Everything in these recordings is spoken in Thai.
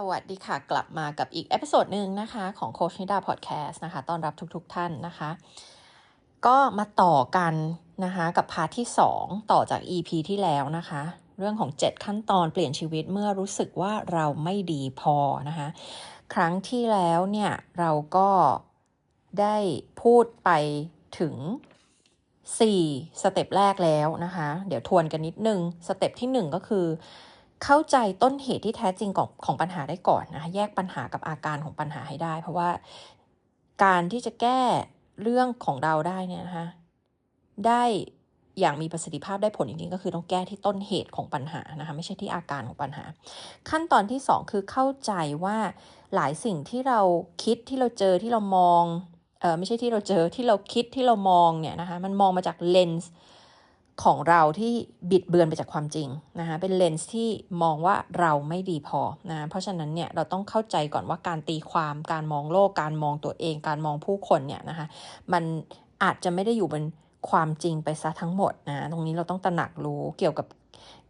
สวัสดีค่ะ กลับมากับอีกเอพิโซดหนึ่งนะคะ ของโคชนิดาพอดแคสต์นะคะต้อนรับทุกๆทท่านนะคะ ก็มาต่อกันนะคะ กับพาร์ทที่ 2 ต่อจาก EP ที่แล้วนะคะ เรื่องของ 7 ขั้นตอนเปลี่ยนชีวิตเมื่อรู้สึกว่าเราไม่ดีพอนะคะ ครั้งที่แล้วเนี่ย เราก็ได้พูดไปถึง 4 สเต็ปแรกแล้วนะคะ เดี๋ยวทวนกันนิดนึง สเต็ปที่ 1 ก็คือ เข้าใจต้นเหตุที่แท้จริงของของปัญหาได้ก่อนนะคะแยกปัญหากับอาการของปัญหาให้ได้ เพราะว่าการที่จะแก้เรื่องของเราได้เนี่ยนะคะได้อย่างมีประสิทธิภาพได้ผลจริงๆก็คือต้องแก้ที่ต้นเหตุของปัญหานะคะไม่ใช่ที่อาการของปัญหา ขั้นตอนที่ 2 คือเข้าใจว่าหลายสิ่งที่เราคิดที่เราเจอที่เรามองเออไม่ใช่ที่เราเจอที่เราคิดที่เรามองเนี่ยนะคะมันมองมาจากเลนส์ ของเราที่บิดเบือนไปจากความจริงนะคะเป็นเลนส์ที่มองว่าเราไม่ดีพอนะเพราะฉะนั้นเนี่ยเราต้องเข้าใจก่อนว่าการตีความการมองโลก การมองตัวเอง การมองผู้คนเนี่ยนะคะมันอาจจะไม่ได้อยู่บนความจริงไปซะทั้งหมดนะตรงนี้เราต้องตระหนักรู้เกี่ยวกับ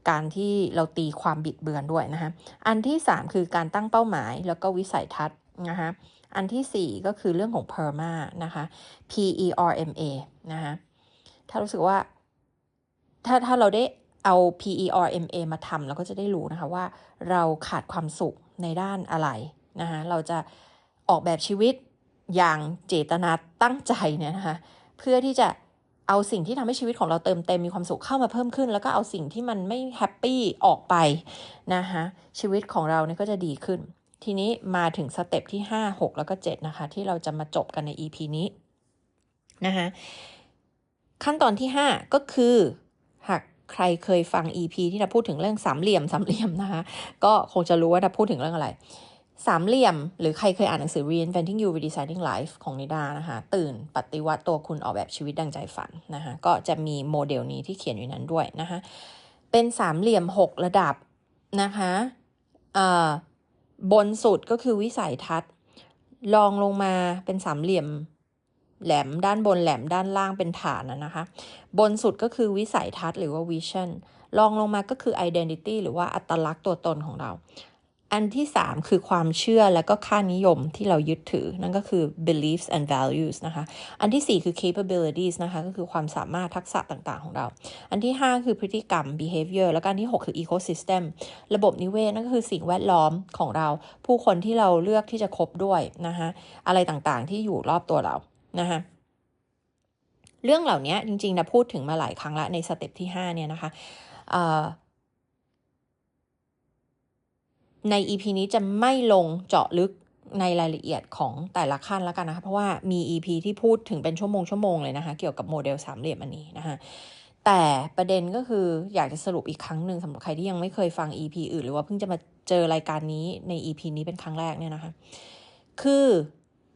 การที่เราตีความบิดเบือนด้วยนะคะอันที่ 3 คือการตั้งเป้าหมายแล้วก็วิสัยทัศน์นะคะอันที่ 4 ก็คือเรื่องของ PERMA นะคะ P E R M A นะคะถ้ารู้สึกว่า ถ้าถ้าเราได้เอา PERMA มาทำเราก็จะได้รู้นะคะว่าเราขาดความสุขในด้านอะไรนะคะเราจะออกแบบชีวิตอย่างเจตนาตั้งใจเนี่ยนะคะเพื่อที่จะเอาสิ่งที่ทำให้ชีวิตของเราเติมเต็มมีความสุขเข้ามาเพิ่มขึ้น แล้วก็เอาสิ่งที่มันไม่แฮปปี้ออกไปนะคะชีวิตของเราเนี่ยก็จะดีขึ้น ทีนี้มาถึงสเต็ปที่ 5 6 แล้วก็ 7 นะคะ ที่เราจะมาจบกันใน EP นี้นะคะขั้นตอนที่ 5 ก็คือ ใครเคยฟัง EP ที่เราพูดถึงเรื่องสามเหลี่ยมสามเหลี่ยมนะคะก็คงจะรู้ว่าเราพูดถึงเรื่องอะไร สามเหลี่ยม หรือใครเคยอ่านหนังสือ Reinventing You Redesigning Life ของนิดานะคะตื่นปฏิวัติตัวคุณออกแบบชีวิตดังใจฝันนะคะก็จะมีโมเดลนี้ที่เขียนอยู่นั้นด้วยนะคะเป็นสามเหลี่ยม 6 ระดับนะคะบนสุดก็คือวิสัยทัศน์ลองลงมาเป็นสามเหลี่ยม แหลมด้านบนแหลมด้านล่างเป็นฐานนะคะ บนสุดก็คือวิสัยทัศน์หรือว่า vision ลองลงมาก็คือ identity หรือว่าอัตลักษณ์ตัวตนของเรา อันที่ 3 คือความเชื่อและก็ค่านิยมที่เรายึดถือ นั่นก็คือ beliefs and values นะคะ อันที่ 4 คือ capabilities นะคะก็คือความสามารถทักษะต่างๆของเรา อันที่ 5 คือพฤติกรรม behavior แล้วก็อันที่ 6 คือ ecosystem ระบบนิเวศนั่นก็คือสิ่งแวดล้อมของเรา ผู้คนที่เราเลือกที่จะคบด้วยนะคะอะไรต่างๆที่อยู่รอบตัวเรา นะคะเรื่องเหล่านี้จริงๆนะพูดถึงมาหลายครั้งละในสเต็ปที่ 5 เนี่ยนะคะใน EP นี้จะไม่ลงเจาะลึกในรายละเอียดของแต่ละขั้นแล้วกันนะคะ เพราะว่ามี EP ที่พูดถึงเป็นชั่วโมงชั่วโมงเลยนะคะ เกี่ยวกับโมเดลสามเหลี่ยมอันนี้นะคะแต่ประเด็นก็คืออยากจะสรุปอีกครั้งหนึ่งสำหรับใครที่ยังไม่เคยฟัง EP อื่น หรือว่าเพิ่งจะมาเจอรายการนี้ใน EP นี้เป็นครั้งแรกเนี่ยนะคะ คือ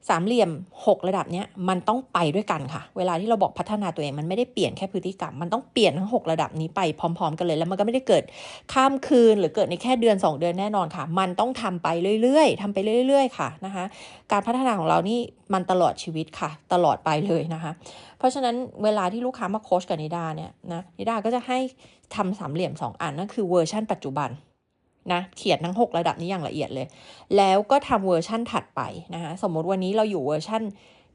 สามเหลี่ยม 6 ระดับเนี้ยมันต้องไปด้วยกันค่ะ เวลาที่เราบอกพัฒนาตัวเองมันไม่ได้เปลี่ยนแค่พฤติกรรม มันต้องเปลี่ยนทั้ง 6 ระดับนี้ไปพร้อม ๆ กันเลย แล้วมันก็ไม่ได้เกิดข้ามคืนหรือเกิดในแค่เดือน 2 เดือนแน่นอนค่ะ มันต้องทำไปเรื่อยๆทำไปเรื่อย ๆ ค่ะนะคะการพัฒนาของเรานี่มันตลอดชีวิตค่ะ ตลอดไปเลยนะคะ เพราะฉะนั้นเวลาที่ลูกค้ามาโค้ชกับนิดาเนี่ยนะนิดาก็จะให้ทำสามเหลี่ยม 2 อันนั่นคือเวอร์ชันปัจจุบัน นะเขียนทั้ง 6 ระดับนี้อย่างละเอียดเลย แล้วก็ทำเวอร์ชั่นถัดไปนะคะสมมติวันนี้เราอยู่เวอร์ชั่น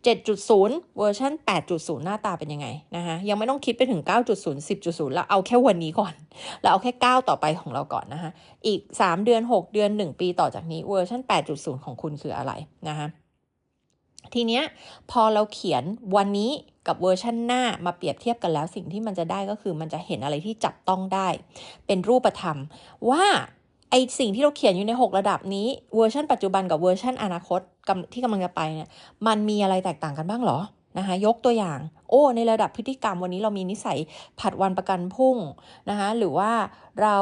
7.0 เวอร์ชัน8.0 หน้าตาเป็นยังไงนะคะยังไม่ต้องคิดไปถึง 9.0 10.0 แล้วเอาแค่วันนี้ก่อน แล้วเอาแค่ 9 ต่อไปของเราก่อนนะคะอีก 3 เดือน 6 เดือน 1 ปีต่อจากนี้เวอร์ชัน8.0 ของคุณคืออะไรนะคะทีเนี้ยพอเราเขียนวันนี้กับเวอร์ชันหน้ามาเปรียบเทียบกันแล้วสิ่งที่มันจะได้ก็คือมันจะเห็นอะไรที่จับต้องได้ เป็นรูปธรรมว่า ไอสิ่งที่เราเขียนอยู่ใน 6 ระดับนี้เวอร์ชันปัจจุบันกับเวอร์ชันอนาคตที่กำลังจะไปเนี่ยมันมีอะไรแตกต่างกันบ้างหรอนะคะยกตัวอย่าง โอ้ในระดับพฤติกรรมวันนี้เรามีนิสัยผัดวันประกันพุ่งนะคะหรือว่าเรา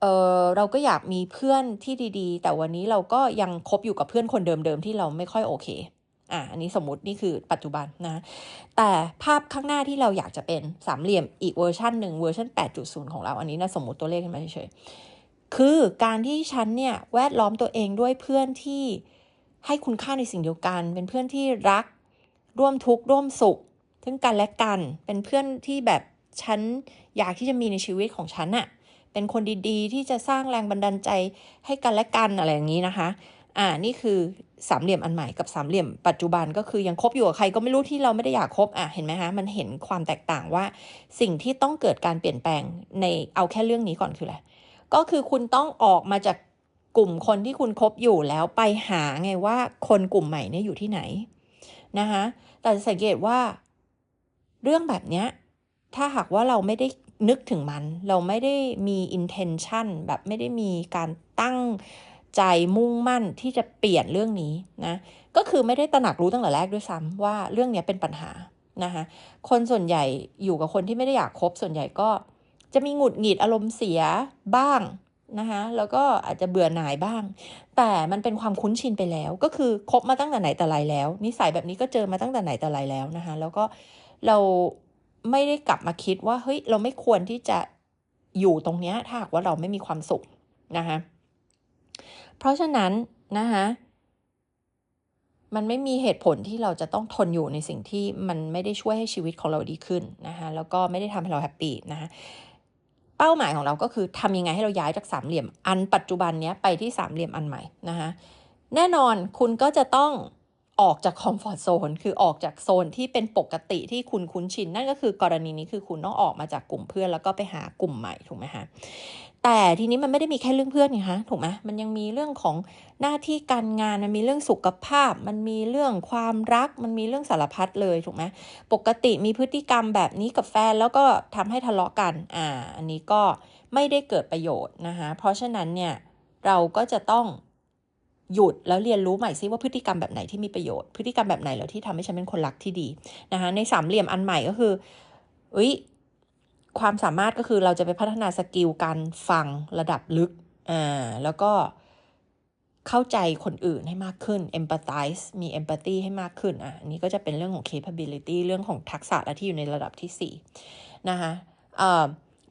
เออเราก็อยากมีเพื่อนที่ดีๆ แต่วันนี้เราก็ยังคบอยู่กับเพื่อนคนเดิมๆที่เราไม่ค่อยโอเคอะอันนี้สมมตินี่คือปัจจุบันนะ แต่ภาพข้างหน้าที่เราอยากจะเป็นสามเหลี่ยมอีกเวอร์ชันหนึ่งเวอร์ชัน8.0 ของเรา อันนี้นะสมมติตัวเลขขึ้นมาเฉย คือการที่ฉันเนี่ยแวดล้อมตัวเองด้วยเพื่อนที่ให้คุณค่าในสิ่งเดียวกัน เป็นเพื่อนที่รัก ร่วมทุกข์ร่วมสุข ซึ่งกันและกัน เป็นเพื่อนที่แบบฉันอยากที่จะมีในชีวิตของฉันอะเป็นคนดีๆ ที่จะสร้างแรงบันดาลใจให้กันและกันอะไรอย่างนี้นะคะ อ่า นี่คือสามเหลี่ยมอันใหม่กับสามเหลี่ยมปัจจุบันก็คือยังคบอยู่กับใครก็ไม่รู้ที่เราไม่ได้อยากคบอะเห็นไหมคะมันเห็นความแตกต่างว่าสิ่งที่ต้องเกิดการเปลี่ยนแปลงในเอาแค่เรื่องนี้ก่อนคืออะไร ก็คือคุณต้องออกมาจากกลุ่มคนที่คุณคบอยู่แล้วไปหาไงว่าคนกลุ่มใหม่เนี่ยอยู่ที่ไหนนะคะแต่สังเกตว่าเรื่องแบบเนี้ยถ้าหากว่าเราไม่ได้นึกถึงมัน เราไม่ได้มี intention แบบไม่ได้มีการตั้งใจมุ่งมั่นที่จะเปลี่ยนเรื่องนี้นะก็คือไม่ได้ตระหนักรู้ตั้งแต่แรกด้วยซ้ำว่าเรื่องนี้เป็นปัญหานะคะคนส่วนใหญ่อยู่กับคนที่ไม่ได้อยากคบส่วนใหญ่ก็ จะมีหงุดหงิดอารมณ์เสียบ้างนะคะแล้วก็อาจจะเบื่อหน่ายบ้าง แต่มันเป็นความคุ้นชินไปแล้ว ก็คือคบมาตั้งแต่ไหนแต่ไรแล้ว นิสัยแบบนี้ก็เจอมาตั้งแต่ไหนแต่ไรแล้วนะคะแล้วก็เราไม่ได้กลับมาคิดว่าเฮ้ยเราไม่ควรที่จะอยู่ตรงเนี้ยถ้าหากว่าเราไม่มีความสุขนะคะเพราะฉะนั้นนะคะมันไม่มีเหตุผลที่เราจะต้องทนอยู่ในสิ่งที่มันไม่ได้ช่วยให้ชีวิตของเราดีขึ้นนะคะแล้วก็ไม่ได้ทำให้เราแฮปปี้นะคะ เป้าหมายของเราก็คือทำยังไงให้เราย้ายจากสามเหลี่ยม อันปัจจุบันนี้ไปที่สามเหลี่ยมอันใหม่นะคะแน่นอนคุณก็จะต้องออกจากคอมฟอร์ทโซนคือออกจากโซนที่เป็นปกติที่คุณคุ้นชิน นั่นก็คือกรณีนี้คือคุณต้องออกมาจากกลุ่มเพื่อนแล้วก็ไปหากลุ่มใหม่ถูกไหมคะ แต่ทีนี้มันไม่ได้มีแค่เรื่องเพื่อนไงคะถูกไหมมันยังมีเรื่องของหน้าที่การงานมันมีเรื่องสุขภาพ มันมีเรื่องความรัก มันมีเรื่องสารพัดเลยถูกไหมปกติมีพฤติกรรมแบบนี้กับแฟนแล้วก็ทำให้ทะเลาะกันอ่าอันนี้ก็ไม่ได้เกิดประโยชน์นะคะเพราะฉะนั้นเนี่ยเราก็จะต้องหยุดแล้วเรียนรู้ใหม่ซิว่าพฤติกรรมแบบไหนที่มีประโยชน์ พฤติกรรมแบบไหนแล้วที่ทำให้ฉันเป็นคนรักที่ดีนะคะในสามเหลี่ยมอันใหม่ก็คืออุ้ย ความสามารถก็คือเราจะไปพัฒนาสกิลการฟังระดับลึกอ่าแล้วก็เข้าใจคนอื่นให้มากขึ้น empathize มี empathy ให้มากขึ้นอะนี่ก็จะเป็นเรื่องของ capability เรื่องของทักษะและที่อยู่ในระดับที่4นะคะ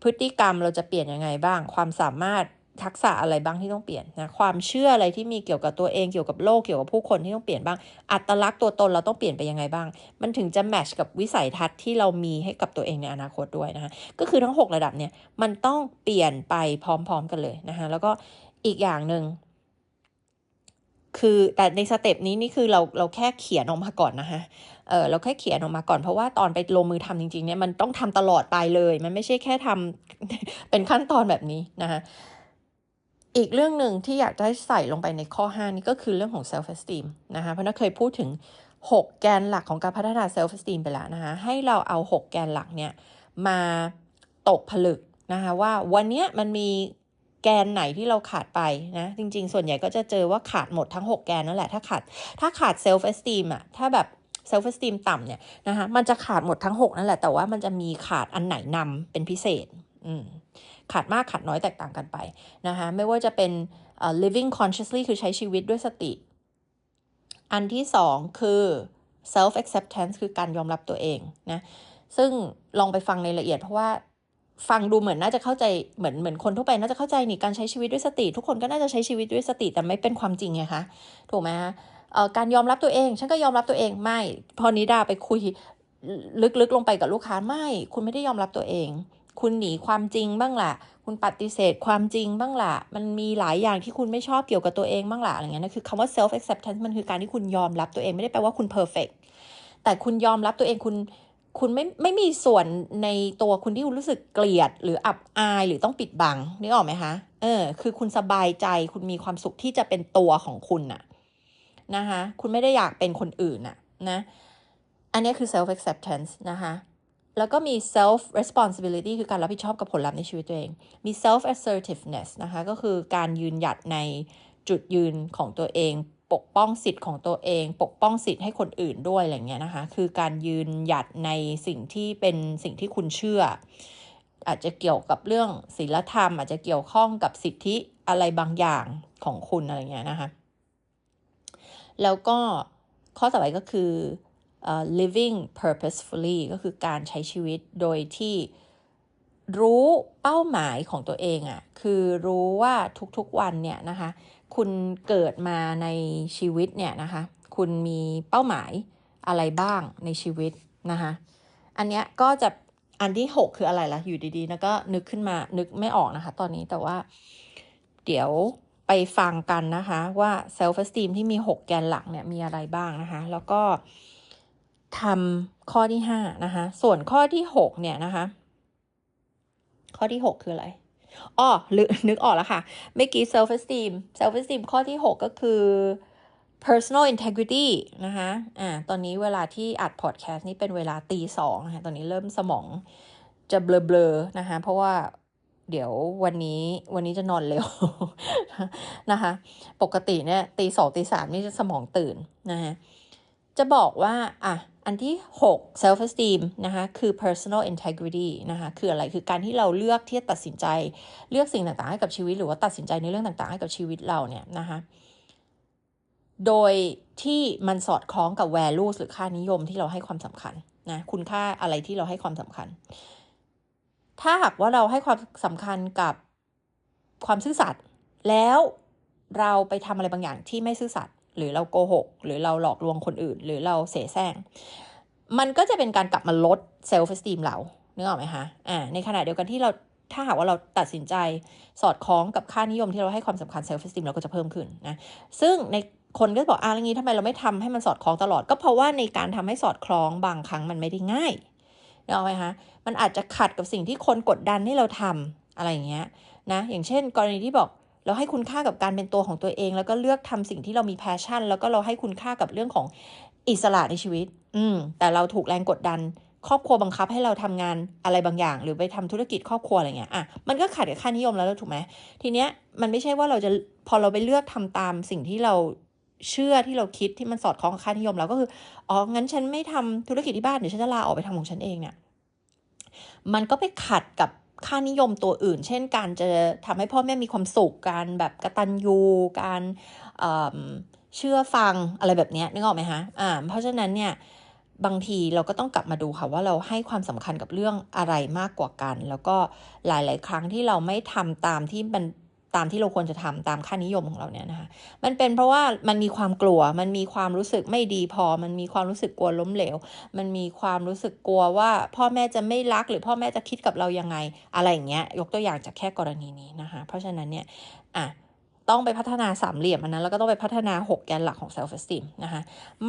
พฤติกรรมเราจะเปลี่ยนยังไงบ้าง ความสามารถ ทักษะอะไรบ้างที่ต้องเปลี่ยนนะความเชื่ออะไรที่มีเกี่ยวกับตัวเองเกี่ยวกับโลกเกี่ยวกับผู้คนที่ต้องเปลี่ยนบ้าง อัตลักษณ์ตัวตนเราต้องเปลี่ยนไปยังไงบ้าง มันถึงจะแมชกับวิสัยทัศน์ที่เรามีให้กับตัวเองในอนาคตด้วยนะคะก็คือทั้ง 6 ระดับเนี่ยมันต้องเปลี่ยนไปพร้อม ๆ กันเลยนะคะแล้วก็อีกอย่างหนึ่งคือแต่ในสเต็ปนี้นี่คือเราเราแค่เขียนออกมาก่อนนะคะเออเราแค่เขียนออกมาก่อนเพราะว่าตอนไปลงมือทำจริงๆเนี่ยมันต้องทำตลอดไปเลย มันไม่ใช่แค่ทำเป็นขั้นตอนแบบนี้นะคะ อีกเรื่องหนึ่งที่อยากได้ใส่ลงไปในข้อ 5 นี้ก็คือเรื่องของ self esteem นะคะ เพราะนักเคยพูดถึง 6 แกนหลักของการพัฒนา self esteem ไปแล้วนะคะ ให้เราเอา 6 แกนหลักเนี่ยมาตกผลึกนะคะว่าวันนี้มันมีแกนไหนที่เราขาดไปนะ จริงๆ ส่วนใหญ่ก็จะเจอว่าขาดหมดทั้ง 6 แกนนั่นแหละถ้าขาดถ้าขาด self esteem อะถ้าแบบ self esteem ต่ำเนี่ยนะคะมันจะขาดหมดทั้ง 6 นั่นแหละแต่ว่ามันจะมีขาดอันไหนนำเป็นพิเศษ ขาดมากขาดน้อยแตกต่างกันไปนะคะไม่ว่าจะเป็น uh, living consciously คือใช้ชีวิตด้วยสติ อันที่สองคือ self acceptance คือการยอมรับตัวเองนะซึ่งลองไปฟังในละเอียดเพราะว่าฟังดูเหมือนน่าจะเข้าใจเหมือนเหมือนคนทั่วไปน่าจะเข้าใจนี่การใช้ชีวิตด้วยสติ ทุกคนก็น่าจะใช้ชีวิตด้วยสติแต่ไม่เป็นความจริงไงคะถูกไหมคะการยอมรับตัวเอง ฉันก็ยอมรับตัวเองไม่ พอนิดาไปคุยลึกๆลงไปกับลูกค้าไม่ คุณไม่ได้ยอมรับตัวเอง คุณหนีความจริงบ้างล่ะ คุณปฏิเสธความจริงบ้างล่ะ มันมีหลายอย่างที่คุณไม่ชอบเกี่ยวกับตัวเองบ้างล่ะอะไรเงี้ยนะคือคำว่า self acceptance มันคือการที่คุณยอมรับตัวเองไม่ได้แปลว่าคุณ perfect แต่คุณยอมรับตัวเองคุณคุณไม่ไม่มีส่วนในตัวคุณที่คุณรู้สึกเกลียด หรืออับอายหรือต้องปิดบังนึกออกไหมคะเออ คือคุณสบายใจคุณมีความสุขที่จะเป็นตัวของคุณน่ะนะคะ คุณไม่ได้อยากเป็นคนอื่นน่ะนะ อันนี้คือ self acceptance นะคะ แล้วก็มี self responsibility คือการรับผิดชอบกับผลลัพธ์ในชีวิตตัวเอง มี self assertiveness นะคะ ก็คือการยืนหยัดในจุดยืนของตัวเอง ปกป้องสิทธิ์ของตัวเอง ปกป้องสิทธิ์ให้คนอื่นด้วยอะไรเงี้ยนะคะ คือการยืนหยัดในสิ่งที่เป็นสิ่งที่คุณเชื่อ อาจจะเกี่ยวกับเรื่องศีลธรรม อาจจะเกี่ยวข้องกับสิทธิอะไรบางอย่างของคุณอะไรเงี้ยนะคะ แล้วก็ข้อต่อไปก็คือ living purposefully ก็คือการใช้ชีวิตโดยที่รู้เป้าหมายของตัวเองอะ่ะ คือรู้ว่าทุกๆวันเนี่ยนะคะ คุณเกิดมาในชีวิตเนี่ยนะคะ คุณมีเป้าหมายอะไรบ้างในชีวิตนะคะ อันเนี้ยก็จะอันที่หกคืออะไรล่ะ อยู่ดีๆแล้วก็นึกขึ้นมา นึกไม่ออกนะคะ ตอนนี้แต่ว่า เดี๋ยวไปฟังกันนะคะ ว่า self esteem ที่มีหกแกนหลักเนี่ยมีอะไรบ้างนะคะ แล้วก็ ทำข้อที่ห้านะคะ ส่วนข้อที่หกเนี่ยนะคะ ข้อที่หกคืออะไรอ๋อนึกออกแล้วค่ะ เมื่อกี้ self esteem self esteem ข้อที่หกก็คือ personal integrity นะคะ อ่า ตอนนี้เวลาที่อัดพอดแคสต์นี่เป็นเวลาตีสองนะคะ ตอนนี้เริ่มสมองจะเบลอๆนะคะ เพราะว่าเดี๋ยววันนี้วันนี้จะนอนเร็วนะคะ ปกติเนี่ยตีสองตีสามนี่จะสมองตื่นนะคะ จะบอกว่า อะ อันที่ 6 self esteem นะคะคือ personal integrity นะคะคืออะไรคือการที่เราเลือกที่จะตัดสินใจ เลือกสิ่งต่างๆให้กับชีวิต หรือว่าตัดสินใจในเรื่องต่างๆให้กับชีวิตเราเนี่ยนะคะโดยที่มันสอดคล้องกับ values หรือค่านิยมที่เราให้ความสำคัญนะคุณค่าอะไรที่เราให้ความสำคัญ ถ้าหากว่าเราให้ความสำคัญกับความซื่อสัตย์แล้วเราไปทำอะไรบางอย่างที่ไม่ซื่อสัตย์ หรือเราโกหก หรือเราหลอกลวงคนอื่น หรือเราเสแสร้ง มันก็จะเป็นการกลับมาลดเซลฟ์เอสติมเรานึกออกไหมคะอ่าในขณะเดียวกันที่เราถ้าหากว่าเราตัดสินใจสอดคล้องกับค่านิยมที่เราให้ความสำคัญเซลฟ์เอสติมเราก็จะเพิ่มขึ้นนะซึ่งในคนก็บอกอ่าอย่างนี้ทำไมเราไม่ทำให้มันสอดคล้องตลอด ก็เพราะว่าในการทำให้สอดคล้องบางครั้งมันไม่ได้ง่ายนึกออกไหมคะมันอาจจะขัดกับสิ่งที่คนกดดันให้เราทำอะไรอย่างเงี้ยนะอย่างเช่น กรณีที่บอก เราให้คุณค่ากับการเป็นตัวของตัวเอง แล้วก็เลือกทำสิ่งที่เรามีแพชชั่น แล้วก็เราให้คุณค่ากับเรื่องของอิสระในชีวิต อืม แต่เราถูกแรงกดดัน ครอบครัวบังคับให้เราทำงานอะไรบางอย่าง หรือไปทำธุรกิจครอบครัวอะไรเงี้ย อะ มันก็ขัดกับค่านิยมแล้วถูกไหม ทีเนี้ย มันไม่ใช่ว่าเราจะ พอเราไปเลือกทำตามสิ่งที่เราเชื่อที่เราคิดที่มันสอดคล้องกับค่านิยมเราก็คือ อ๋อ งั้นฉันไม่ทำธุรกิจที่บ้านเดี๋ยวฉันจะลาออกไปทำของฉันเองเนี่ย มันก็ไปขัดกับ ค่านิยมตัวอื่น เช่น การจะทำให้พ่อแม่มีความสุขการแบบกระตันยูการเชื่อฟังอะไรแบบนี้นึกออกไหมคะอ่าเพราะฉะนั้นเนี่ยบางทีเราก็ต้องกลับมาดูค่ะว่าเราให้ความสำคัญกับเรื่องอะไรมากกว่ากัน แล้วก็หลาย ๆ ครั้งที่เราไม่ทำตามที่มัน ตามที่เราควรจะทำตามค่านิยมของเราเนี่ยนะคะมันเป็นเพราะว่ามันมีความกลัว มันมีความรู้สึกไม่ดีพอ มันมีความรู้สึกกลัวล้มเหลว มันมีความรู้สึกกลัวว่าพ่อแม่จะไม่รักหรือพ่อแม่จะคิดกับเรายังไงอะไรอย่างเงี้ยยกตัวอย่างจากแค่กรณีนี้นะคะเพราะฉะนั้นเนี่ยอะต้องไปพัฒนาสามเหลี่ยมอันนั้นแล้วก็ต้องไปพัฒนา 6 แกนหลักของ self esteem นะคะ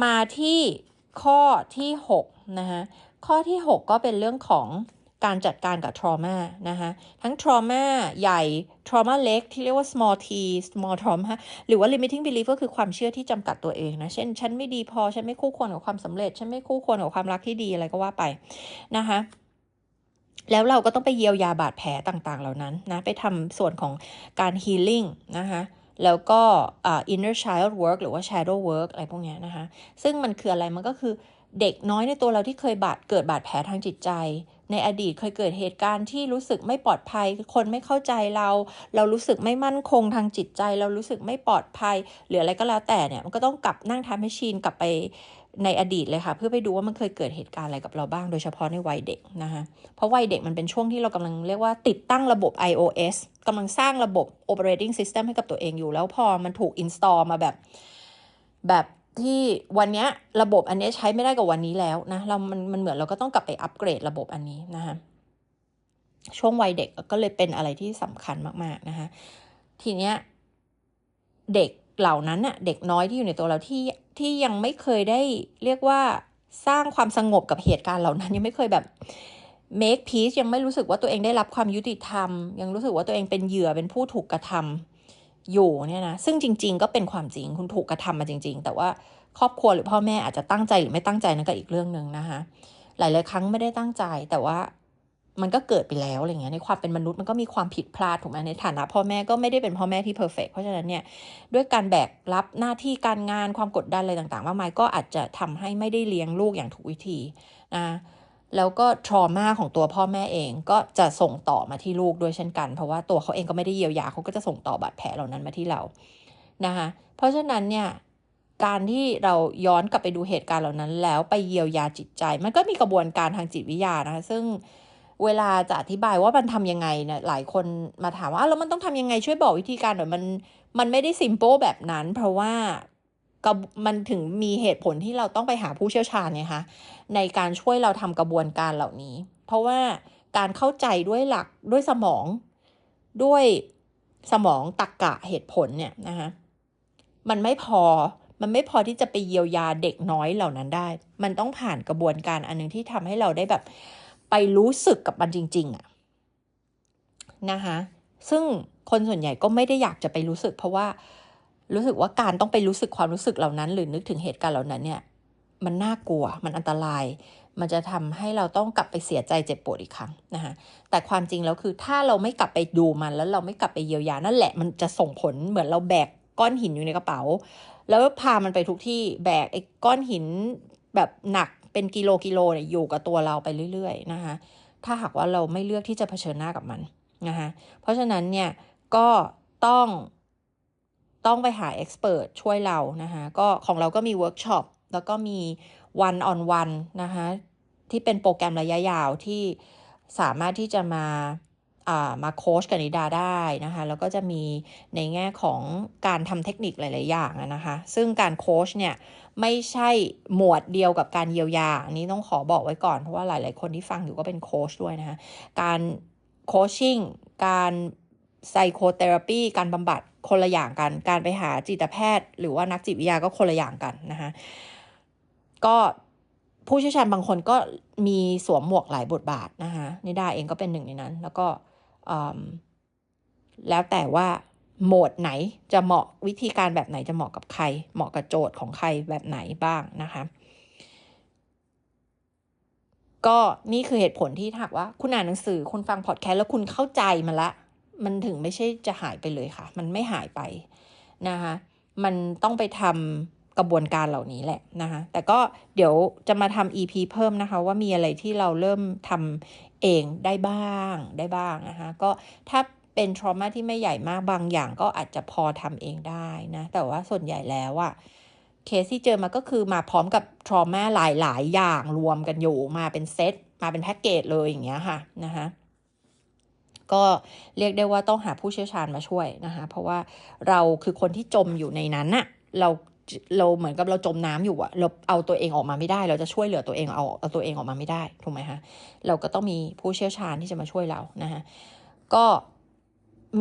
มาที่ข้อที่6นะคะข้อที่ 6 ก็เป็นเรื่องของ การจัดการกับ trauma นะคะทั้ง trauma ใหญ่ trauma เล็ก ที่เรียกว่า small t small trauma หรือว่า limiting belief ก็คือความเชื่อที่จำกัดตัวเองนะ เช่น ฉันไม่ดีพอ ฉันไม่คู่ควรกับความสำเร็จ ฉันไม่คู่ควรกับความรักที่ดีอะไรก็ว่าไปนะคะแล้วเราก็ต้องไปเยียวยาบาดแผลต่างๆ เหล่านั้นนะไปทำส่วนของการ healing นะคะแล้วก็ uh, inner child work หรือว่า shadow work อะไรพวกนี้นะคะ ซึ่งมันคืออะไรมันก็คือ เด็กน้อยในตัวเราที่เคยบาดเกิดบาดแผลทางจิตใจ ในอดีตเคยเกิดเหตุการณ์ที่รู้สึกไม่ปลอดภัย คนไม่เข้าใจเรา เรารู้สึกไม่มั่นคงทางจิตใจ เรารู้สึกไม่ปลอดภัย หรืออะไรก็แล้วแต่เนี่ยมันก็ต้องกลับนั่งทำให้ชินกลับไปในอดีตเลยค่ะ เพื่อไปดูว่ามันเคยเกิดเหตุการณ์อะไรกับเราบ้างโดยเฉพาะในวัยเด็กนะคะเพราะวัยเด็กมันเป็นช่วงที่เรากำลังเรียกว่าติดตั้งระบบ iOS กำลังสร้างระบบ operating system ให้กับตัวเองอยู่ แล้วพอมันถูก install มาแบบแบบ ที่วันนี้ระบบอันนี้ใช้ไม่ได้กับวันนี้แล้วนะเรามันมันเหมือนเราก็ต้องกลับไปอัปเกรดระบบอันนี้นะคะช่วงวัยเด็กก็เลยเป็นอะไรที่สำคัญมากๆนะคะทีเนี้ยเด็กเหล่านั้นน่ะเด็กน้อยที่อยู่ในตัวเราที่ที่ยังไม่เคยได้เรียกว่าสร้างความสงบกับเหตุการณ์เหล่านั้น ยังไม่เคยแบบ make peace ยังไม่รู้สึกว่าตัวเองได้รับความยุติธรรม ยังรู้สึกว่าตัวเองเป็นเหยื่อเป็นผู้ถูกกระทำ อยู่เนี่ยนะซึ่งจริง ๆ ก็เป็นความจริงคุณถูกกระทำมาจริง ๆ แต่ว่าครอบครัวหรือพ่อแม่อาจจะตั้งใจหรือไม่ตั้งใจนั่นก็อีกเรื่องหนึ่งนะคะหลายๆครั้งไม่ได้ตั้งใจแต่ว่ามันก็เกิดไปแล้วอะไรเงี้ยในความเป็นมนุษย์มันก็มีความผิดพลาดถูกไหมในฐานะพ่อแม่ก็ไม่ได้เป็นพ่อแม่ที่เพอร์เฟกเพราะฉะนั้นเนี่ยด้วยการแบกรับหน้าที่การงานความกดดันอะไรต่างๆมากมายก็อาจจะทำให้ไม่ได้เลี้ยงลูกอย่างถูกวิธีนะ แล้วก็ทรมาของตัวพ่อแม่เองก็จะส่งต่อมาที่ลูกด้วยเช่นกัน เพราะว่าตัวเขาเองก็ไม่ได้เยียวยาเขาก็จะส่งต่อบาดแผลเหล่านั้นมาที่เรานะคะเพราะฉะนั้นเนี่ยการที่เราย้อนกลับไปดูเหตุการณ์เหล่านั้น แล้วไปเยียวยาจิตใจ มันก็มีกระบวนการทางจิตวิทยานะคะซึ่งเวลาจะอธิบายว่ามันทำยังไงเนี่ยหลายคนมาถามว่าแล้วมันต้องทำยังไงช่วยบอกวิธีการหน่อยมันมันไม่ได้ซิมโปแบบนั้น เพราะว่า ก็มันถึงมีเหตุผลที่เราต้องไปหาผู้เชี่ยวชาญไงคะในการช่วยเราทำกระบวนการเหล่านี้ เพราะว่าการเข้าใจด้วยหลักด้วยสมอง ด้วยสมองตรกกะเหตุผลเนี่ยนะคะมันไม่พอมันไม่พอที่จะไปเยียวยาเด็กน้อยเหล่านั้นได้ มันต้องผ่านกระบวนการอันนึงที่ทำให้เราได้แบบไปรู้สึกกับมันจริง ๆอะนะคะซึ่งคนส่วนใหญ่ก็ไม่ได้อยากจะไปรู้สึก เพราะว่า รู้สึกว่าการต้องไปรู้สึกความรู้สึกเหล่านั้น หรือนึกถึงเหตุการณ์เหล่านั้นเนี่ย มันน่ากลัว มันอันตราย มันจะทำให้เราต้องกลับไปเสียใจเจ็บปวดอีกครั้งนะคะแต่ความจริงแล้วคือถ้าเราไม่กลับไปดูมัน แล้วเราไม่กลับไปเยียวยานั่นแหละ มันจะส่งผลเหมือนเราแบกก้อนหินอยู่ในกระเป๋า แล้วพามันไปทุกที่แบกไอ้ก้อนหินแบบหนักเป็นกิโลกิโลเนี่ยอยู่กับตัวเราไปเรื่อย ๆ นะคะถ้าหากว่าเราไม่เลือกที่จะเผชิญหน้ากับมันนะคะเพราะฉะนั้นเนี่ยก็ต้อง ต้องไปหาเอ็กซ์เพรสช่วยเรานะคะก็ของเราก็มีเวิร์กช็อปแล้วก็มีวันออนวันนะคะที่เป็นโปรแกรมระยะยาวที่สามารถที่จะมาามาโค้ชกับนิดาได้นะคะแล้วก็จะมีในแง่ของการทำเทคนิคหลาย ๆ อย่างนะคะซึ่งการโค้ชเนี่ยไม่ใช่หมวดเดียวกับการเยียวยาอันนี้ต้องขอบอกไว้ก่อนเพราะว่าหลาย ๆ คนที่ฟังอยู่ก็เป็นโค้ชด้วยนะคะการโคชชิ่งการไซโคเทอราปีการบำบัด คนละอย่างกัน การไปหาจิตแพทย์ หรือว่านักจิตวิทยาก็คนละอย่างกันนะคะก็ผู้เชี่ยวชาญบางคนก็มีสวมหมวกหลายบทบาทนะคะนิดาเองก็เป็นหนึ่งในนั้น แล้วก็แล้วแต่ว่าโหมดไหนจะเหมาะวิธีการแบบไหนจะเหมาะกับใคร เหมาะกับโจทย์ของใครแบบไหนบ้างนะคะก็นี่คือเหตุผลที่ถักว่าคุณอ่านหนังสือคุณฟังพอดแคสต์แล้วคุณเข้าใจมันละ มันถึงไม่ใช่จะหายไปเลยค่ะ มันไม่หายไปนะคะมันต้องไปทำกระบวนการเหล่านี้แหละนะคะแต่ก็เดี๋ยวจะมาทำ EP เพิ่มนะคะ ว่ามีอะไรที่เราเริ่มทำเองได้บ้างได้บ้างนะคะก็ถ้าเป็นทรมาที่ไม่ใหญ่มากบางอย่างก็อาจจะพอทำเองได้นะแต่ว่าส่วนใหญ่แล้วอะเคสที่เจอมาก็คือมาพร้อมกับทรมาหลายๆ อย่างรวมกันอยู่มาเป็นเซตมาเป็นแพ็กเกจเลยอย่างเงี้ยค่ะนะคะ ก็เรียกได้ว่าต้องหาผู้เชี่ยวชาญมาช่วยนะคะเพราะว่าเราคือคนที่จมอยู่ในนั้นน่ะเราเราเหมือนกับเราจมน้ำอยู่อะเราเอาตัวเองออกมาไม่ได้ เราจะช่วยเหลือตัวเองเอาเอาตัวเองออกมาไม่ได้ถูกไหมคะเราก็ต้องมีผู้เชี่ยวชาญที่จะมาช่วยเรานะคะก็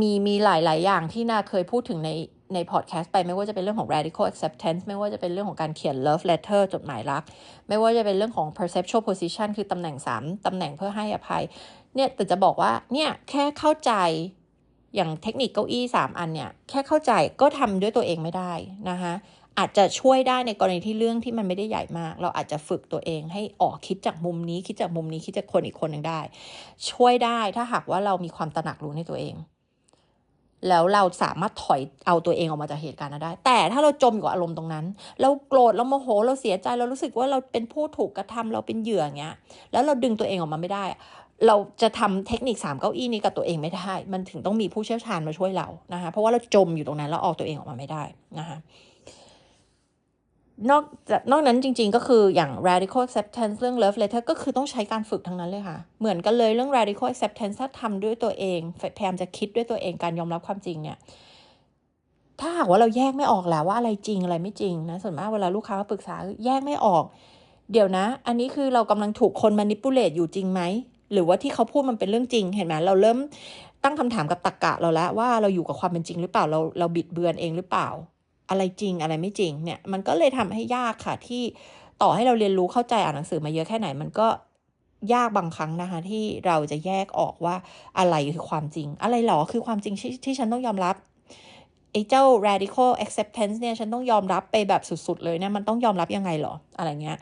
มีมีหลาย ๆ อย่างที่นาเคยพูดถึงในในพอดแคสต์ไปไม่ว่าจะเป็นเรื่องของ radical acceptance ไม่ว่าจะเป็นเรื่องของการเขียน love letter จดหมายรัก ไม่ว่าจะเป็นเรื่องของ perceptual position คือตำแหน่ง 3ตำแหน่งเพื่อให้อภัย เนี่ยแต่จะบอกว่าเนี่ยแค่เข้าใจอย่างเทคนิคเก้าอี้ 3 อันเนี่ยแค่เข้าใจก็ทำด้วยตัวเองไม่ได้นะคะอาจจะช่วยได้ในกรณีที่เรื่องที่มันไม่ได้ใหญ่มาก เราอาจจะฝึกตัวเองให้ออกคิดจากมุมนี้คิดจากมุมนี้คิดจากคนอีกคนหนึ่งได้ ช่วยได้ถ้าหากว่าเรามีความตระหนักรู้ในตัวเอง แล้วเราสามารถถอยเอาตัวเองออกมาจากเหตุการณ์นั้นได้ แต่ถ้าเราจมอยู่กับอารมณ์ตรงนั้น เราโกรธเราโมโหเราเสียใจเรารู้สึกว่าเราเป็นผู้ถูกกระทำเราเป็นเหยื่อเงี้ยแล้วเราดึงตัวเองออกมาไม่ได้ เราจะทำเทคนิคสามเก้าอี้นี้กับตัวเองไม่ได้ มันถึงต้องมีผู้เชี่ยวชาญมาช่วยเรานะคะ เพราะว่าเราจมอยู่ตรงนั้นแล้วออกตัวเองออกมาไม่ได้นะคะนอกจากนอกนั้นจริงๆก็คืออย่าง radical acceptance เรื่อง love letter ก็คือต้องใช้การฝึกทั้งนั้นเลยค่ะ เหมือนกันเลยเรื่อง radical acceptance ถ้าทำด้วยตัวเองพยายามจะคิดด้วยตัวเองการยอมรับความจริงเนี่ย ถ้าหากว่าเราแยกไม่ออกแล้วว่าอะไรจริงอะไรไม่จริงนะ ส่วนมากเวลาลูกค้ามาปรึกษาแยกไม่ออก เดี๋ยวนะ อันนี้คือเรากำลังถูกคน manipulate อยู่จริงไหม หรือว่าที่เขาพูดมันเป็นเรื่องจริง เห็นไหมเราเริ่มตั้งคำถามกับตรกกะเราแล้วว่าเราอยู่กับความเป็นจริงหรือเปล่าเราเราบิดเบือนเองหรือเปล่า อะไรจริงอะไรไม่จริงเนี่ยมันก็เลยทำให้ยากค่ะที่ต่อให้เราเรียนรู้เข้าใจอ่านหนังสือมาเยอะแค่ไหน มันก็ยากบางครั้งนะคะ ที่เราจะแยกออกว่าอะไรคือความจริง อะไรหรอคือความจริงที่ที่ฉันต้องยอมรับไอ้เจ้า radical acceptance เนี่ยฉันต้องยอมรับไปแบบสุด ๆ เลยเนี่ยมันต้องยอมรับยังไงหรออะไรเงี้ย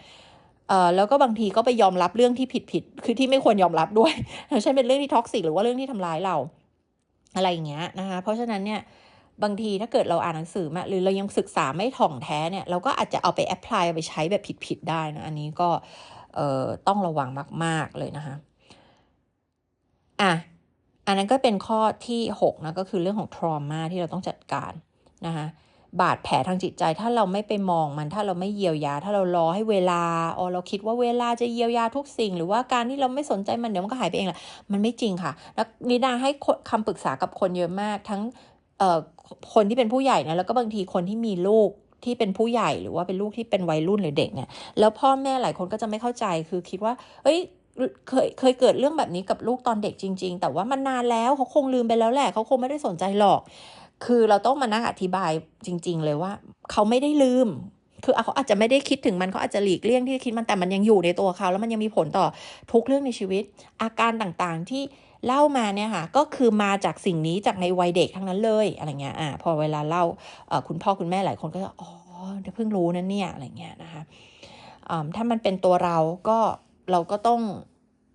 เอ่อแล้วก็บางทีก็ไปยอมรับเรื่องที่ผิดผิดคือที่ไม่ควรยอมรับด้วยเช่นเป็นเรื่องที่ท็อกซิกหรือว่าเรื่องที่ทำร้ายเรา อะไรอย่างเงี้ยนะคะเพราะฉะนั้นเนี่ยบางทีถ้าเกิดเราอ่านหนังสือมาหรือเรายังศึกษาไม่ถ่องแท้เนี่ยเราก็อาจจะเอาไปแอพพลายไปใช้แบบผิดๆได้นะอันนี้ก็เอ่อต้องระวังมาก ๆเลยนะคะอะอันนั้นก็เป็นข้อที่6นะก็คือเรื่องของทรมาที่เราต้องจัดการนะคะ บาดแผลทางจิตใจ ถ้าเราไม่ไปมองมันถ้าเราไม่เยียวยา ถ้าเรารอให้เวลาอ๋อเราคิดว่าเวลาจะเยียวยาทุกสิ่ง หรือว่าการที่เราไม่สนใจมันเดี๋ยวมันก็หายไปเองแหละมันไม่จริงค่ะ แล้วนิดาให้คำปรึกษากับคนเยอะมาก ทั้งเอ่อคนที่เป็นผู้ใหญ่นะแล้วก็บางทีคนที่มีลูกที่เป็นผู้ใหญ่หรือว่าเป็นลูกที่เป็นวัยรุ่นหรือเด็กเนี่ยแล้วพ่อแม่หลายคนก็จะไม่เข้าใจคือคิดว่า เอ้ยเคยเคยเกิดเรื่องแบบนี้กับลูกตอนเด็กจริง ๆ แต่ว่ามันนานแล้วเขาคงลืมไปแล้วแหละเขาคงไม่ได้สนใจหรอก คือเราต้องมานั่งอธิบายจริง ๆ เลยว่า เขาไม่ได้ลืม คือเขาอาจจะไม่ได้คิดถึงมันเขาอาจจะหลีกเลี่ยงที่จะคิดมันแต่มันยังอยู่ในตัวเขา แล้วมันยังมีผลต่อทุกเรื่องในชีวิต อาการต่างๆที่เล่ามาเนี่ยค่ะก็คือมาจากสิ่งนี้จากในวัยเด็กทั้งนั้นเลยอะไรเงี้ยอ่าพอเวลาเล่าคุณพ่อคุณแม่หลายคนก็จะอ๋อเพิ่งรู้นั่นเนี่ยอะไรเงี้ยนะคะถ้ามันเป็นตัวเราก็เราก็ต้อง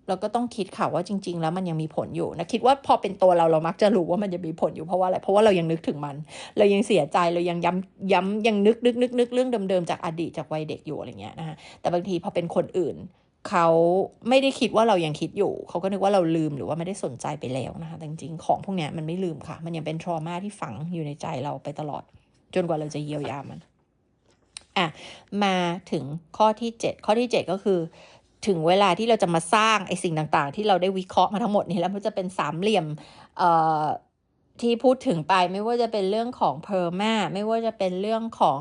เราก็ต้องคิดค่ะว่าจริง ๆ แล้วมันยังมีผลอยู่นะคิดว่าพอเป็นตัวเราเรามักจะรู้ว่ามันจะมีผลอยู่เพราะว่าอะไรเพราะว่าเรายังนึกถึงมัน เรายังเสียใจเรายังย้ำย้ำยังนึกนึกนึกนึกเรื่องเดิมๆจากอดีตจากวัยเด็กอยู่อะไรเงี้ยนะคะแต่บางทีพอเป็นคนอื่นเขาไม่ได้คิดว่าเรายังคิดอยู่ เขาก็นึกว่าเราลืมหรือว่าไม่ได้สนใจไปแล้วนะคะแต่จริงๆของพวกนี้มันไม่ลืมค่ะ มันยังเป็นทรมาที่ฝังอยู่ในใจเราไปตลอด จนกว่าเราจะเยียวยามันอะมาถึงข้อที่ 7 ข้อที่ 7 ก็คือ ถึงเวลาที่เราจะมาสร้างไอ้สิ่งต่างๆ ที่เราได้วิเคราะห์มาทั้งหมดนี้แล้วมันจะเป็นสามเหลี่ยมที่พูดถึงไปไม่ว่าจะเป็นเรื่องของเพอร์มาไม่ว่าจะเป็นเรื่องของ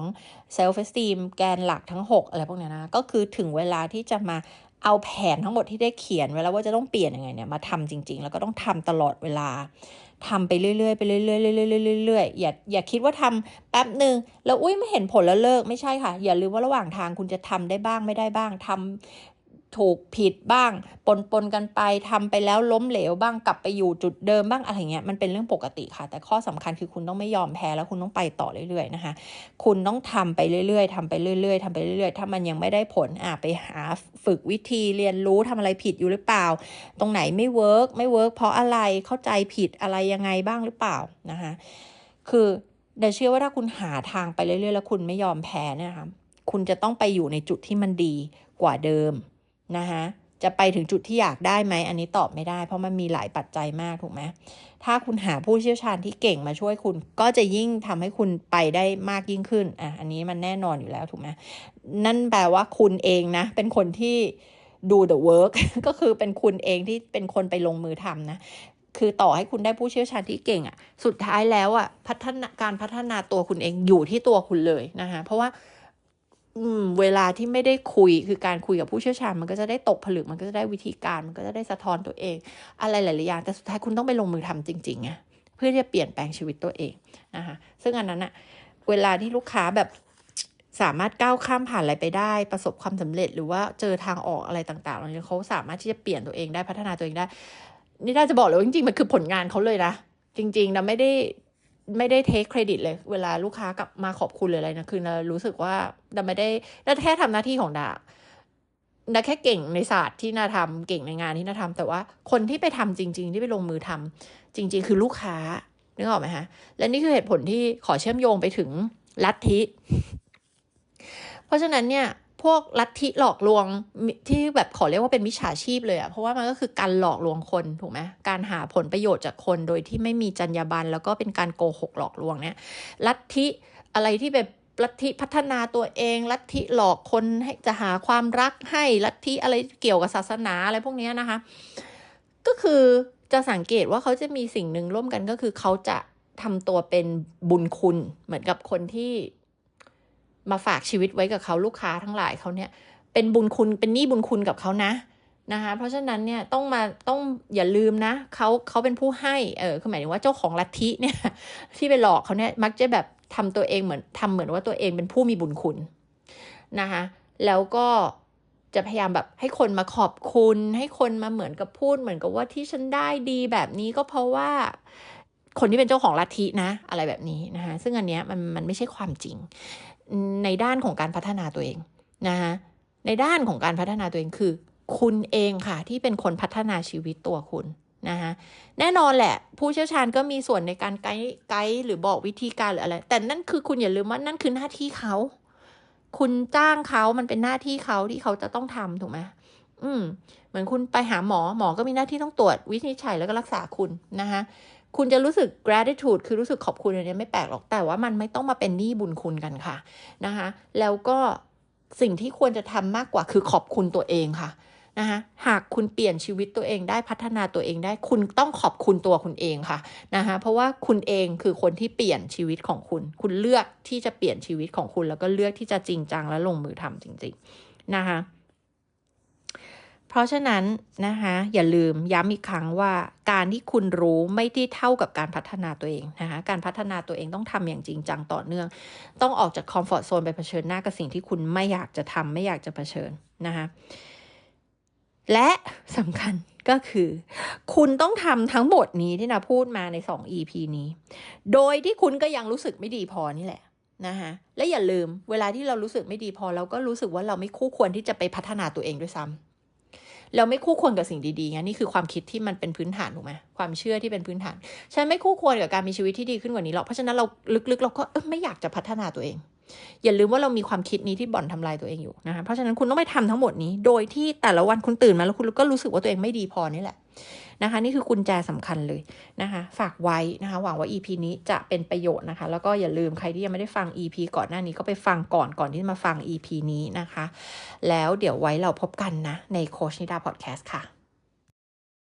เซลฟ์เอสตีมแกนหลักทั้ง 6 อะไรพวกนี้นะ ก็คือถึงเวลาที่จะมาเอาแผนทั้งหมดที่ได้เขียนไว้แล้วว่าจะต้องเปลี่ยนยังไงเนี่ยมาทำจริง ๆ แล้วก็ต้องทำตลอดเวลาทำไปเรื่อยๆไปเรื่อยๆเรื่อยๆเรื่อยๆอย่าอย่าคิดว่าทำแป๊บหนึ่งแล้วอุ้ยไม่เห็นผลแล้วเลิกไม่ใช่ค่ะ อย่าลืมว่าระหว่างทางคุณจะทำได้บ้างไม่ได้บ้างทำ ถูกผิดบ้าง ปนปนกันไปทำไปแล้วล้มเหลวบ้างกลับไปอยู่จุดเดิมบ้างอะไรเงี้ยมันเป็นเรื่องปกติค่ะ แต่ข้อสำคัญคือคุณต้องไม่ยอมแพ้แล้วคุณต้องไปต่อเรื่อยๆนะคะ คุณต้องทำไปเรื่อยๆทำไปเรื่อย ๆทำไปเรื่อยๆ ถ้ามันยังไม่ได้ผลอะไปหาฝึกวิธีเรียนรู้ทำอะไรผิดอยู่หรือเปล่า ตรงไหนไม่เวิร์กไม่เวิร์กเพราะอะไรเข้าใจผิดอะไรยังไงบ้างหรือเปล่านะคะคือเดี๋ยวเชื่อว่าถ้าคุณหาทางไปเรื่อยๆ แล้วคุณไม่ยอมแพ้นี่ยค่ะคุณจะต้องไปอยู่ในจุดที่มันดีกว่าเดิม นะคะจะไปถึงจุดที่อยากได้ไหมอันนี้ตอบไม่ได้ เพราะมันมีหลายปัจจัยมากถูกไหมถ้าคุณหาผู้เชี่ยวชาญที่เก่งมาช่วยคุณ ก็จะยิ่งทำให้คุณไปได้มากยิ่งขึ้นอะอันนี้มันแน่นอนอยู่แล้วถูกไหมนั่นแปลว่าคุณเองนะ เป็นคนที่ดู the work ก็คือเป็นคุณเองที่เป็นคนไปลงมือทำนะคือต่อให้คุณได้ผู้เชี่ยวชาญที่เก่งอะ่ะ สุดท้ายแล้วอะ่ะพัฒนาการพัฒนาตัวคุณเองอยู่ที่ตัวคุณเลยนะคะ เพราะว่า อืมเวลาที่ไม่ได้คุยคือการคุยกับผู้เชี่ยวชาญ มันก็จะได้ตกผลึกมันก็จะได้วิธีการ มันก็จะได้สะท้อนตัวเอง อะไรหลายๆอย่างแต่สุดท้ายคุณต้องไปลงมือทำจริงๆไงเพื่อที่จะเปลี่ยนแปลงชีวิตตัวเองนะคะซึ่งอันนั้นอะเวลาที่ลูกค้าแบบสามารถก้าวข้ามผ่านอะไรไปได้ ประสบความสำเร็จหรือว่าเจอทางออกอะไรต่างๆเหล่านี้เขาสามารถที่จะเปลี่ยนตัวเองได้พัฒนาตัวเองได้ นี่น่าจะบอกเลยว่าจริงๆมันคือผลงานเขาเลยนะจริงๆนะไม่ได้ ไม่ได้เทคเครดิตเลย เวลาลูกค้ากลับมาขอบคุณเลยออะไรนะคือเรารู้สึกว่าเราไม่ได้เราแค่ทำหน้าที่ของดาดาแค่เก่งในศาสตร์ที่นาทำเก่งในงานที่นาทำแต่ว่าคนที่ไปทำจริง ๆ ที่ไปลงมือทำจริง ๆ คือลูกค้านึกออกไหมคะและนี่คือเหตุผลที่ขอเชื่อมโยงไปถึงลัทธิ เพราะฉะนั้นเนี่ย พวกลัทธิหลอกลวงที่แบบขอเรียกว่าเป็นมิจฉาชีพเลยอะเพราะว่ามันก็คือการหลอกลวงคนถูกไหมการหาผลประโยชน์จากคนโดยที่ไม่มีจรรยาบรรณแล้วก็เป็นการโกหกหลอกลวงเนี่ยลัทธิอะไรที่แบบลัทธิพัฒนาตัวเองลัทธิหลอกคนให้จะหาความรักให้ลัทธิอะไรเกี่ยวกับศาสนาอะไรพวกนี้นะคะ ก็คือจะสังเกตว่าเขาจะมีสิ่งหนึ่งร่วมกันก็คือเขาจะทำตัวเป็นบุญคุณเหมือนกับคนที่ มาฝากชีวิตไว้กับเขาลูกค้าทั้งหลายเขาเนี่ย เป็นบุญคุณเป็นหนี้บุญคุณกับเขานะนะคะเพราะฉะนั้นเนี่ยต้องมาต้องอย่าลืมนะเขาเขาเป็นผู้ให้เออคือหมายถึงว่าเจ้าของลัทธิเนี่ยที่ไปหลอกเขาเนี่ยมักจะแบบทำตัวเองเหมือนทำเหมือนว่าตัวเองเป็นผู้มีบุญคุณนะคะแล้วก็จะพยายามแบบให้คนมาขอบคุณ ให้คนมาเหมือนกับพูดเหมือนกับว่าที่ฉันได้ดีแบบนี้ก็เพราะว่าคนที่เป็นเจ้าของลัทธินะ อะไรแบบนี้นะคะซึ่งอันเนี้ยมันมันไม่ใช่ความจริง ในด้านของการพัฒนาตัวเองนะคะในด้านของการพัฒนาตัวเองคือ คุณเองค่ะที่เป็นคนพัฒนาชีวิตตัวคุณนะคะแน่นอนแหละ ผู้เชี่ยวชาญก็มีส่วนในการไกด์ไกด์หรือบอกวิธีการหรืออะไร แต่นั่นคือคุณอย่าลืมว่านั่นคือหน้าที่เขา คุณจ้างเขามันเป็นหน้าที่เขาที่เขาจะต้องทำถูกไหมอืม เหมือนคุณไปหาหมอหมอก็มีหน้าที่ต้องตรวจวินิจฉัยแล้วก็รักษาคุณนะคะ คุณจะรู้สึก gratitude คือรู้สึกขอบคุณอันนี้ไม่แปลกหรอก แต่ว่ามันไม่ต้องมาเป็นหนี้บุญคุณกันค่ะนะคะ แล้วก็สิ่งที่ควรจะทำมากกว่าคือขอบคุณตัวเองค่ะนะคะหากคุณเปลี่ยนชีวิตตัวเองได้พัฒนาตัวเองได้ คุณต้องขอบคุณตัวคุณเองค่ะนะคะเพราะว่าคุณเองคือคนที่เปลี่ยนชีวิตของคุณ คุณเลือกที่จะเปลี่ยนชีวิตของคุณ แล้วก็เลือกที่จะจริงจังและลงมือทำจริง ๆ นะคะ เพราะฉะนั้นนะคะอย่าลืมย้ำอีกครั้งว่าการที่คุณรู้ไม่ได้เท่ากับการพัฒนาตัวเองนะคะการพัฒนาตัวเองต้องทำอย่างจริงจังต่อเนื่อง ต้องออกจากคอมฟอร์ทโซนไปเผชิญหน้ากับสิ่งที่คุณไม่อยากจะทำไม่อยากจะเผชิญนะคะและสำคัญก็คือ คุณต้องทำทั้งหมดนี้ที่นาพูดมาใน 2 EP นี้ โดยที่คุณก็ยังรู้สึกไม่ดีพอนี่แหละนะคะและอย่าลืมเวลาที่เรารู้สึกไม่ดีพอเราก็รู้สึกว่าเราไม่คู่ควรที่จะไปพัฒนาตัวเองด้วยซ้ำ เราไม่คู่ควรกับสิ่งดีๆไงนี่คือความคิดที่มันเป็นพื้นฐานถูกไหมความเชื่อที่เป็นพื้นฐาน ฉันไม่คู่ควรกับการมีชีวิตที่ดีขึ้นกว่านี้หรอก เพราะฉะนั้นเราลึกๆ เราก็ไม่อยากจะพัฒนาตัวเอง อย่าลืมว่าเรามีความคิดนี้ที่บ่อนทำลายตัวเองอยู่นะคะเพราะฉะนั้นคุณต้องไปทำทั้งหมดนี้ โดยที่แต่ละวันคุณตื่นมาแล้วคุณก็รู้สึกว่าตัวเองไม่ดีพอนี่แหละ นะคะ นี่คือกุญแจสำคัญเลยนะคะ ฝากไว้นะคะ หวังว่า EP นี้จะเป็นประโยชน์นะคะ แล้วก็อย่าลืมใครที่ยังไม่ได้ฟัง EP ก่อนหน้านี้ก็ไปฟังก่อนก่อนที่มาฟัง EP นี้นะคะ แล้วเดี๋ยวไว้เราพบกันนะในโคชนิดาพอดแคสต์ค่ะ